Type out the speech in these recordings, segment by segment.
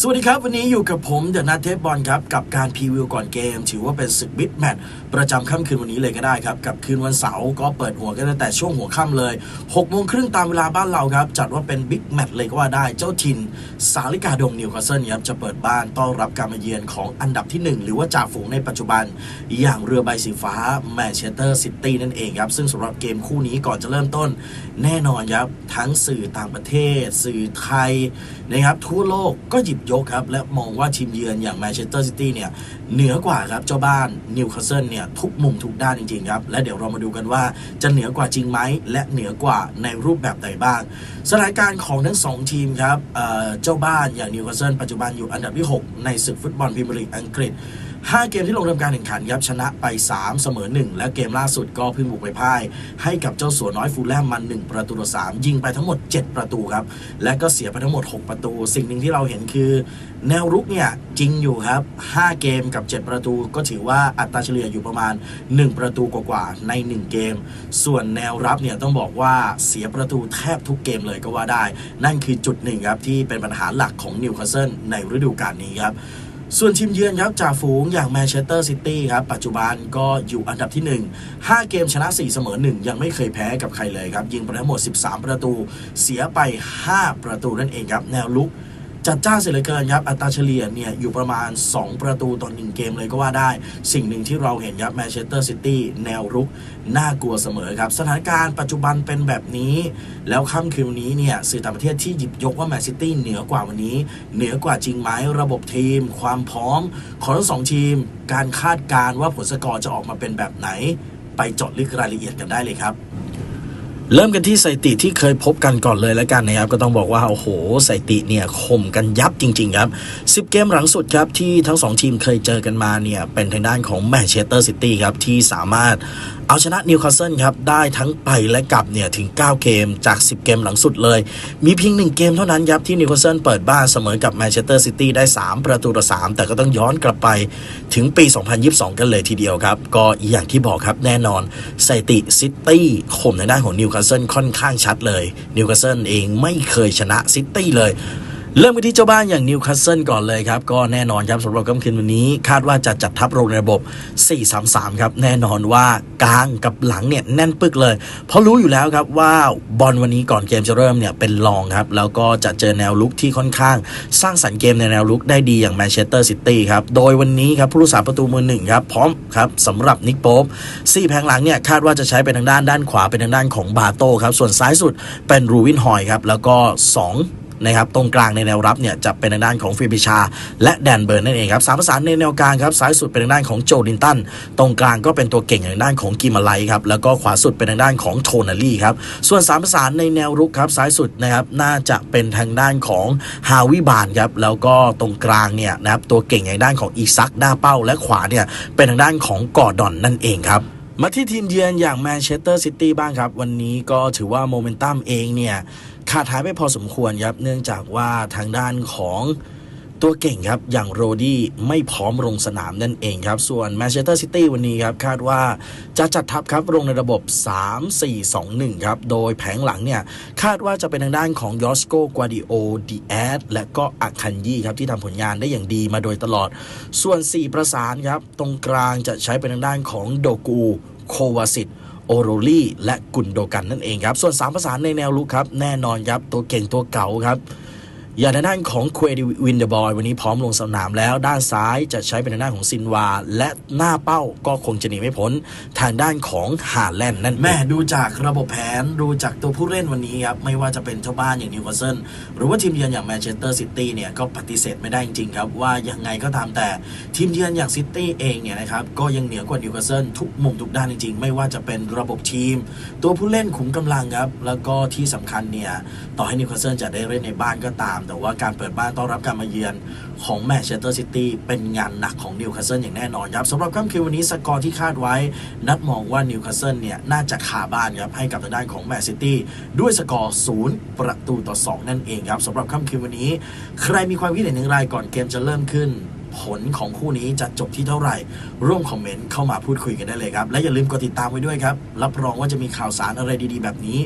สวัสดีครับ วันนี้อยู่กับผมเดอะนัทเทปบอลครับ กับการพรีวิวก่อนเกม ถือว่าเป็นศึกบิ๊กแมตช์ประจำค่ำคืนวันนี้เลยก็ได้ครับ กับคืนวันเสาร์ก็เปิดหัวกันตั้งแต่ช่วงหัวค่ำเลย6โมงครึ่งตามเวลาบ้านเราครับ จัดว่าเป็นบิ๊กแมตช์เลยก็ว่าได้เจ้าถิ่นสาลิกาดงนิวคาสเซิลครับจะเปิดบ้านต้อนรับการมาเยือนของอันดับที่ 1 หรือว่าจ่าฝูงในปัจจุบัน อย่างเรือใบสีฟ้าแมนเชสเตอร์ซิตี้นั่นเองครับซึ่งสำหรับเกมคู่นี้ก่อนจะเริ่มต้น แน่นอนครับทั้งสื่อต่างประเทศ สื่อไทยนะครับทั่วโลกก็หยิบยกครับ และมองว่าทีมเยือนอย่างแมนเชสเตอร์ซิตี้เนี่ยเหนือกว่าครับเจ้าบ้านนิวคาสเซิลเนี่ยทุกมุมทุกด้านจริงๆครับ และเดี๋ยวเรามาดูกันว่าจะเหนือกว่าจริงไหม และเหนือกว่าในรูปแบบใดบ้าง สถานการณ์ของทั้งสองทีมครับเเจ้าบ้านอย่างนิวคาสเซิลปัจจุบันอยู่อันดับที่ 6 ในศึกฟุตบอลพรีเมียร์ลีกอังกฤษ5 เกมที่ลงทำการแข่งขันครับชนะไป 3 เสมอ 1 และเกมล่าสุดก็พิ่งบุกไปพ่าย ให้กับเจ้าสัวน้อยฟูลแลมมัน 1 ประตูต่อ3ยิงไปทั้งหมด 7 ประตูครับ และก็เสียไปทั้งหมด 6 ประตู สิ่งหนึ่งที่เราเห็นคือแนวรุกเนี่ยจริงอยู่ครับ 5 เกมกับ 7 ประตูก็ถือว่าอัตราเฉลี่ยอยู่ประมาณ 1 ประตูกว่าๆใน 1 เกม ส่วนแนวรับเนี่ยต้องบอกว่าเสียประตูแทบทุกเกมเลยก็ว่าได้ นั่นคือจุดหนึ่งครับที่เป็นปัญหาหลักของนิวคาสเซิลในฤดูกาลนี้ครับส่วนทีมเยือนครับจ่าฝูงอย่างแมนเชสเตอร์ซิตี้ครับ ปัจจุบันก็อยู่อันดับที่ 1 5 เกมชนะ 4 เสมอ 1 ยังไม่เคยแพ้กับใครเลยครับ ยิงไปทั้งหมด 13 ประตู เสียไป 5 ประตูนั่นเองครับ แนวลุก จัดจ้านเสียเหลือเกินครับอัตราเฉลี่ยเนี่ยอยู่ประมาณ 2 ประตูต่อ1เกมเลยก็ว่าได้ สิ่งหนึ่งที่เราเห็นครับแมนเชสเตอร์ซิตี้แนวรุกน่ากลัวเสมอครับ สถานการณ์ปัจจุบันเป็นแบบนี้ แล้วค่ำคืนวันนี้เนี่ยสื่อต่างประเทศที่หยิบยกว่าแมนซิตี้เหนือกว่าวันนี้ เหนือกว่าจริงไหมระบบทีม ความพร้อมของทั้งสองทีม การคาดการณ์ว่าผลสกอร์จะออกมาเป็นแบบไหน ไปเจาะลึกรายละเอียดกันได้เลยครับ เริ่มกันที่สถิติที่เคยพบกันก่อนเลยแล้วกันนะครับก็ต้องบอกว่าโอ้โหสถิติเนี่ยข่มกันยับจริง ๆ ครับ 10 เกมหลังสุดครับที่ทั้ง 2 ทีมเคยเจอกันมาเนี่ยเป็นทางด้านของแมนเชสเตอร์ซิตี้ครับที่สามารถเอาชนะนิวคาสเซิลครับได้ทั้งไปและกลับเนี่ยถึง 9 เกมจาก 10 เกมหลังสุดเลย มีเพียง 1 เกมเท่านั้นครับที่นิวคาสเซิลเปิดบ้านเสมอกับแมนเชสเตอร์ซิตี้ได้ 3 ประตูต่อ3แต่ก็ต้องย้อนกลับไปถึงปี 2022 กันเลยทีเดียวครับก็อย่างที่บอกครับแน่นอนสถิติซิตี้ข่มในด้านของนิวคาสเซิลค่อนข้างชัดเลยนิวคาสเซิลเองไม่เคยชนะซิตี้เลย เริ่มกันที่เจ้าบ้านอย่างนิวคาสเซิลก่อนเลยครับ ก็แน่นอนครับสำหรับค่ำคืนวันนี้ คาดว่าจะจัดทัพลงในระบบ 4-3-3 ครับ แน่นอนว่ากลางกับหลังเนี่ยแน่นปึกเลย เพราะรู้อยู่แล้วครับว่าบอลวันนี้ก่อนเกมจะเริ่มเนี่ยเป็นรองครับ แล้วก็จะเจอแนวลุกที่ค่อนข้าง สร้างสรรค์เกมในแนวลุกได้ดีอย่างแมนเชสเตอร์ซิตี้ครับ โดยวันนี้ครับผู้รักษาประตูมือหนึ่งครับพร้อมครับสำหรับนิกโป๊ปสี่แผงหลังเนี่ยคาดว่าจะใช้เป็นทางด้านด้านขวาเป็นทางด้านของบาโต้ครับส่วนซ้ายสุดเป็นรูวินฮอยครับแล้วก็สอง นะครับตรงกลางในแนวรับเนี่ยจะเป็นทางด้านของฟิบิชา และแดนเบิร์นนั่นเองครับสามประสานในแนวกลางครับซ้ายสุดเป็นทางด้านของโจดินตันตรงกลางก็เป็นตัวเก่งอย่างด้านของกิมาไลครับแล้วก็ขวาสุดเป็นทางด้านของโทนาลีครับส่วนสามประสานในแนวรุกครับซ้ายสุดนะครับน่าจะเป็นทางด้านของฮาวิบานครับแล้วก็ตรงกลางเนี่ยนะครับตัวเก่งอย่างด้านของอีซักหน้าเป้า และขวาเนี่ยเป็นทางด้านของกอร์ดอนนั่นเองครับมาที่ทีมเยือนอย่างแมนเชสเตอร์ซิตี้บ้างครับ วันนี้ก็ถือว่าโมเมนตัมเองเนี่ย ขาดหายไปพอสมควรครับเนื่องจากว่าทางด้านของตัวเก่งครับ อย่างโรดี้ไม่พร้อมลงสนามนั่นเองครับ ส่วนแมนเชสเตอร์ซิตี้วันนี้ครับ คาดว่าจะจัดทัพครับลงในระบบ 3-4-2-1 ครับ โดยแผงหลังเนี่ย คาดว่าจะเป็นทางด้านของยอสโกกวาดิโอดีแอดและก็อัคันยี่ครับ ที่ทำผลงานได้อย่างดีมาโดยตลอด ส่วน 4 ประสานครับ ตรงกลางจะใช้เป็นทางด้านของโดกูโควาสิต โอโรลี่และกุนโดกันนั่นเองครับ ส่วน3ประสานในแนวลุกครับ แน่นอนครับ ตัวเก่งตัวเก่าครับ อย่างทางด้านของเควดิวินเดอร์บอยวันนี้พร้อมลงสนามแล้ว ด้านซ้ายจะใช้เป็นด้านของซินวา และหน้าเป้าก็คงจะหนีไม่พ้นทางด้านของฮาแลนด์นั่นเองแม่ดูจากระบบแผนดูจากตัวผู้เล่นวันนี้ครับไม่ว่าจะเป็นเจ้าบ้านอย่างนิวคาสเซิลหรือว่าทีมเยือนอย่างแมนเชสเตอร์ซิตี้เนี่ยก็ปฏิเสธไม่ได้จริงๆครับว่ายังไงก็ตามแต่ทีมเยือนอย่างซิตี้เองเนี่ยนะครับก็ยังเหนือกว่านิวคาสเซิลทุกมุมทุกด้านจริงๆ ไม่ว่าจะเป็นระบบทีม ตัวผู้เล่นขุมกำลังครับแล้วก็ที่สำคัญเนี่ยต่อให้นิวคาสเซิลจะได้เล่นในบ้านก็ตามแต่ว่าการเปิดบ้านต้อนรับการมาเยือนของแมนเชสเตอร์ซิตี้เป็นงานหนักของนิวคาสเซิลอย่างแน่นอนครับสำหรับค่ำคืนวันนี้สกอร์ที่คาดไว้ นัดมองว่านิวคาสเซิลเนี่ยน่าจะขาบ้านครับให้กับทางด้านของแมนซิตี้ด้วยสกอร์ศูนย์ประตูต่อ 2 นั่นเองครับสำหรับค่ำคืนวันนี้ ใครมีความคิดเห็นอย่างไรก่อนเกมจะเริ่มขึ้น ผลของคู่นี้จะจบที่เท่าไหร่ ร่วมคอมเมนต์เข้ามาพูดคุยกันได้เลยครับ และอย่าลืมกดติดตามไว้ด้วยครับ รับรองว่าจะมีข่าวสารอะไรดีๆ แบบนี้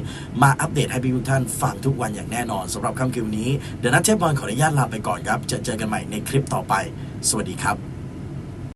มาอัปเดตให้พี่ทุกท่านฟังทุกวันอย่างแน่นอนสำหรับค่ำคืนวันนี้เดี๋ยวนัทเทพบอลขออนุญาตลาไปก่อนครับจะเจอกันใหม่ในคลิปต่อไป สวัสดีครับ